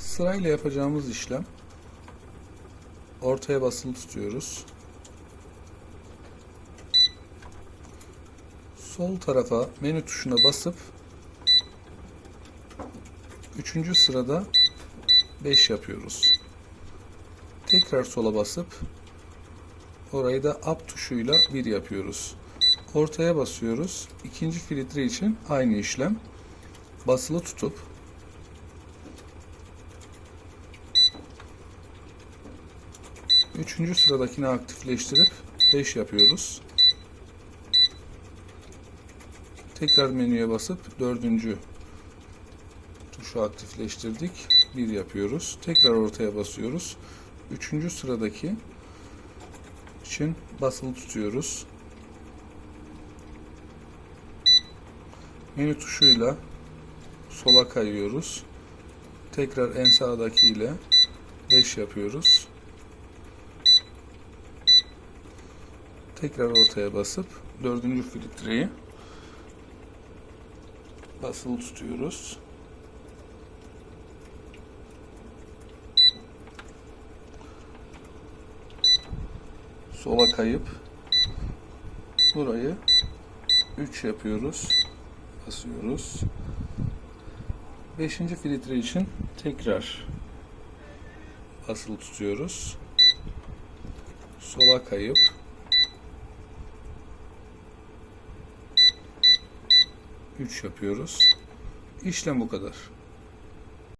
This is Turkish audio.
Sırayla yapacağımız işlem ortaya basılı tutuyoruz. Sol tarafa menü tuşuna basıp üçüncü sırada 5 yapıyoruz. Tekrar sola basıp orayı da up tuşuyla 1 yapıyoruz. Ortaya basıyoruz. İkinci filtre için aynı işlem. Basılı tutup Üçüncü sıradakini aktifleştirip 5 yapıyoruz. Tekrar menüye basıp dördüncü tuşu aktifleştirdik. 1 yapıyoruz. Tekrar ortaya basıyoruz. Üçüncü sıradaki için basılı tutuyoruz. Menü tuşuyla sola kayıyoruz. Tekrar en sağdaki ile 5 yapıyoruz. Tekrar ortaya basıp dördüncü filtreyi basılı tutuyoruz. Sola kayıp burayı 3 yapıyoruz. Basıyoruz. Beşinci filtre için tekrar basılı tutuyoruz. Sola kayıp Üç yapıyoruz. İşlem bu kadar.